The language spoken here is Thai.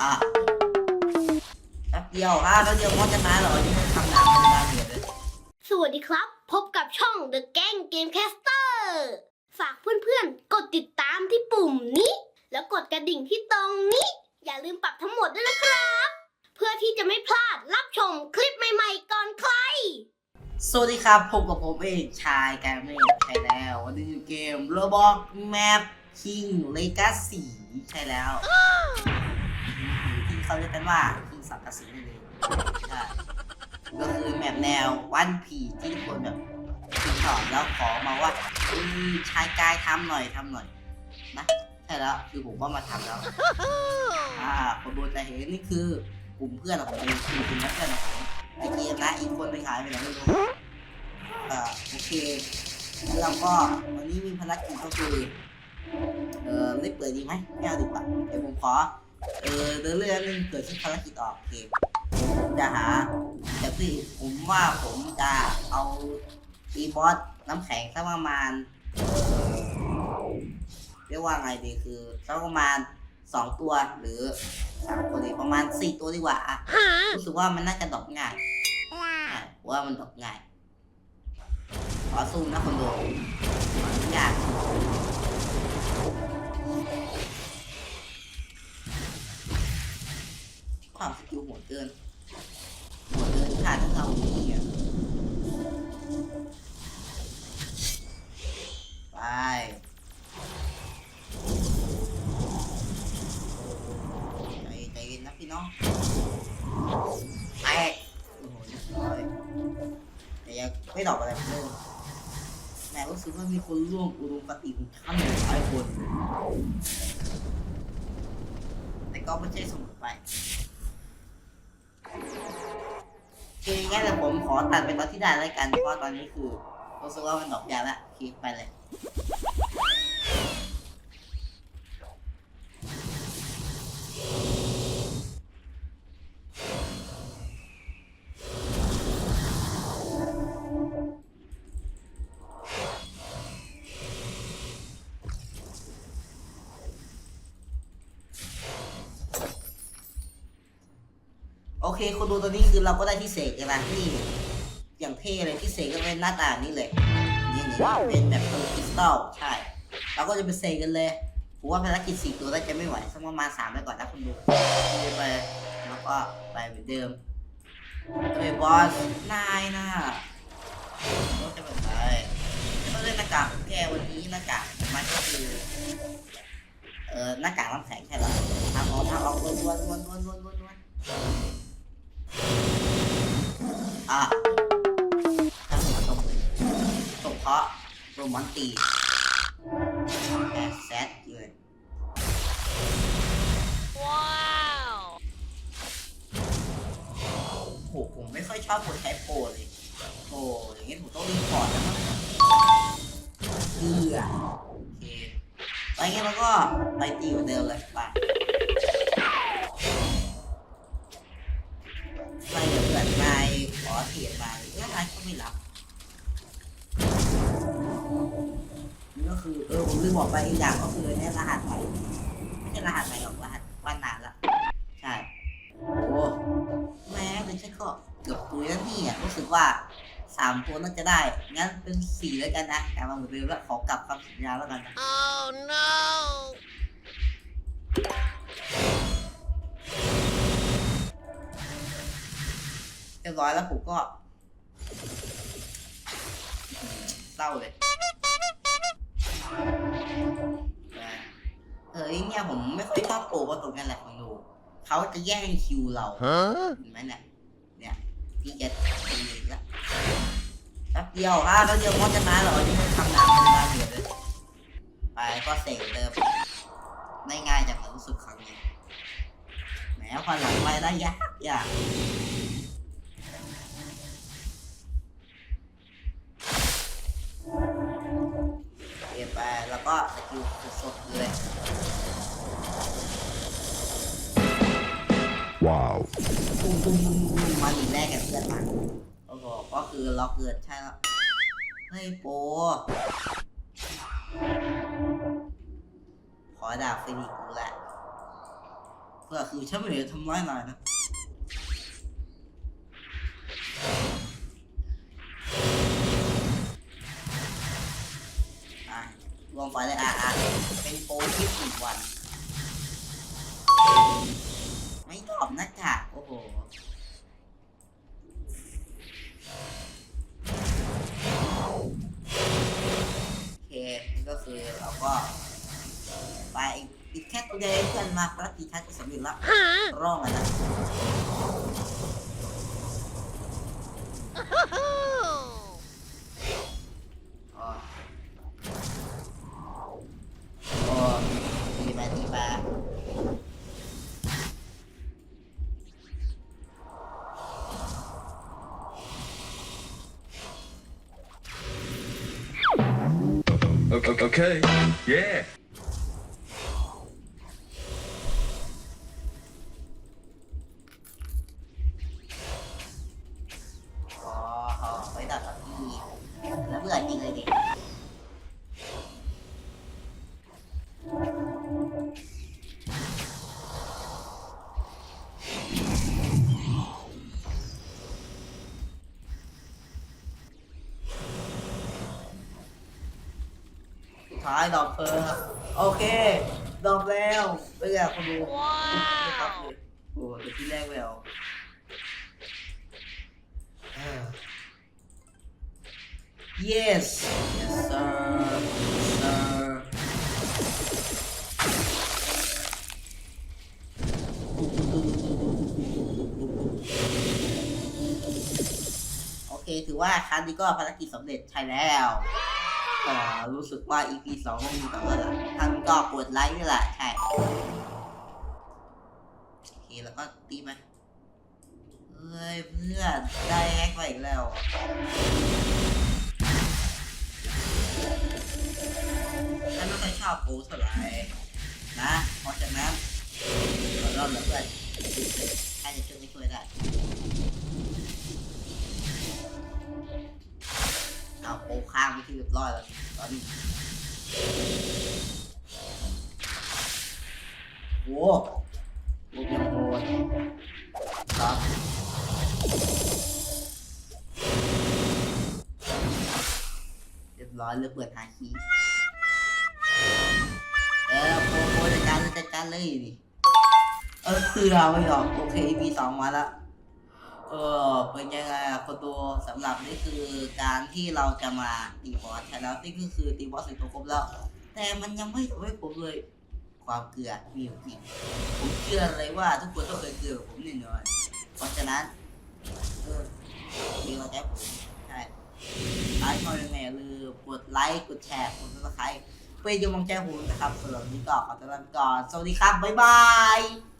อะแป๊บเดียวอะแล้วเดียวมอดจะตายเหรอยังไม่ทำน้ำเป็นดาเมจเลยสวัสดีครับ พบกับช่อง The Gang Gamecaster ฝากเพื่อนๆ กดติดตามที่ปุ่มนี้ แล้วกดกระดิ่งที่ตรงนี้ อย่าลืมปรับทั้งหมดด้วยนะครับ เพื่อที่จะไม่พลาดรับชมคลิปใหม่ๆก่อนใคร สวัสดีครับพบกับผมเองชายแกมเมจใช่แล้ววันนี้อยู่เกม Roblox Map King Legacy ใช่แล้ว ที่เขาเรียกกันว่า King สังกะสีนั่นเองใช่ก็คือแมปแนววันผีที่ทุกคนแบบติดต่อแล้วขอมาว่าเอ้ยชายกายทำหน่อยทำหน่อย นะใช่แล้วคือผมก็มาทำแล้วอ่าคนดูจะเห็นนี่คือกลุ่มเพื่อนของผมคือกลุ่มเพื่อนของผมไอเกมนะอีกคนไปหายไปไหนไม่รู้อ่าโอเคแล้วก็วันนี้มีภารกิจก็คือเออไม่ได้เปิดดีไหมไม่เอาดีกว่าเดี๋ยวผมขอ เออเดินเรื่องนึงเกิดที่ภารกิจออกเคผมจะหาจากที่ผมว่าผมจะเอาตีบอสน้ำแข็งสักประมาณเรียกว่าไงดีคือสักประมาณสองตัวหรือสามตัวดีประมาณสี่ตัวดีกว่าอะรู้สึกว่ามันน่าจะดอกง่ายว่ามันดอกง่ายขอสู้นะคนดูยาก ความสกิลโหดเกินโหดเกินขาดที่เรามีอะไปใจใจเย็นนะพี่น้องแตกโอ้โหเรียบร้อยแต่ยังไม่ตอบอะไรเพิ่มแม่รู้สึกว่ามีคนร่วมอุดมคติของท่านหลายคน แต่ก็ไม่ใช่สมอไป คืองั้นเดี๋ยวผมขอตัดไปตอนที่ได้แล้วกัน เพราะตอนนี้คือรู้สึกว่ามันดอกยาละคลิปไปเลย เคคนดูตอนนี้คือเราก็ได้ที่เสกกันนะนี่อย่างเท่เลยที่เสกก็เป็นหน้าตานี้เลยนี่นี่เป็นแบบคริสตัลใช่เราก็จะไปเสกกันเลยผมว่าภารกิจสี่ตัวน่าจะไม่ไหวสักประมาณสามไปก่อนนะคุณดูไปแล้วก็ไปเหมือนเดิมเฮ้ยบอสนายนะก็จะเป็นไรก็เล่นหน้ากากแกวันนี้หน้ากากมันก็คือเอ่อหน้ากากน้ำแข็งใช่หรอทางออกทางออกวนวนวนวนวนวนวน อะตั้งหัวตรงตกเพราะโรมันตีแอสเซตเลยโหผมไม่ค่อยชอบคนใช้โปรเลยโอ้อย่างงี้ผมต้องรีพอร์ตแล้วมั้งเอือโอเคไปงั้นเราก็ไปตีเหมือนเดิมเลยไป ก็ไม่รับนี่ก็คือเออผมลืมบอกไปอีกอย่างก็คือเนี่ยรหัสใหม่ไม่ใช่รหัสใหม่หรอกรหัสว่านานละใช่โอ้แม้แต่ฉันก็เกือบตุยแล้วนี่อะรู้สึกว่าสามตัวน่าจะได้ งั้นเป็นสี่แล้วกันนะกลับมาเหมือนเดิมแล้วขอกลับคำสัญญาแล้วกันนะ Oh no เรียบร้อยแล้วผมก็ ร้าเลยเฮ้ยเนี่ยผมไม่ค่อยชอบโกว่าตรงนั้นแหละคุณดูเขาจะแย่งคิวเราเห็นไหมเนี่ยเนี่ยพี่จะตีอีกแล้วแป๊บเดียวอะแล้วเดียวมอดจะตายเหรอยังไม่ทำน้ำเป็นดาเมจเลยไปก็เสกเดิมได้ง่ายจากความรู้สึกครั้งนี้แหมพอหลังไปได้ยากยาก ก็สกิลสดๆเลย Wow. ตุ้มตุ้มตุ้มตุ้มมาหนีแรกกับเพื่อนมาโอ้โหก็คือล็อกเกิดใช่แล้วเฮ้ยโปขอดาบฟินิกซ์กูแหละเก็คือฉันไม่ได้ทำร้ายนายนะ รวมไฟเลยอะอะเป็นโปรทิปหนึ่งวัน ไม่ตอบนะจ๊ะโอ้โหโอเคนี่ก็คือเราก็ ไปอีกแค่ตัวเดียวเพื่อนมาภารกิจทัศน์สำเร็จแล้วร่องอะนะ Okay. Yeah. ท้ายดอกเพลิงอะโอเค ดอกแล้วไม่อยากคนดูไม่ครับเลยโอ้โหเดี๋ยวที่แรกแล้วเออ yes yes sir yes sir โอเค ถือว่าครั้งนี้ก็ภารกิจสำเร็จใช่แล้ว เอ่อรู้สึกว่า EP สองต้องมีแต่ว่าท่านก็กดไลค์นี่แหละ ใช่โอเคแล้วก็ตีไหมเฮ้ย เพื่อนได้แฮกมาอีกแล้วฉันไม่ค่อยชอบโกเท่าไหร่นะเพราะฉะนั้นขอรอบแล้วเพื่อนใครจะช่วยไม่ช่วยได้ เอาโปข้างไปที่เรียบร้อยแล้วตอนนี้โว้ลูกยังโหดครับเรียบร้อยเลยเปิดหาคีเออโปโปจัดการเลยจัดการเลยดิเออคือเราไม่หรอกโอเค EP สองมาแล้ว ออเป็นยังไงอะคนดูสำหรับนี่คือการที่เราจะมาตีบอสใช่แล้วนี่ก็คือตีบอสถึงตัวครบแล้ว แต่มันยังไม่ทำให้ผมเลย ความเกลือมีอยู่จริงผมเชื่อเลยว่าทุกคนต้องเคยเกลือกับผมแน่นอนเพราะฉะนั้นเออมีกำลังใจผมใช่ไลค์คอยยังไงลืมกดไลค์กดแชร์กดซับสไครต์เพื่อเป็นกำลังใจให้ผมนะครับสำหรับนนี้ก็ขอตัวลาไปก่อนสวัสดีครับบ๊ายบาย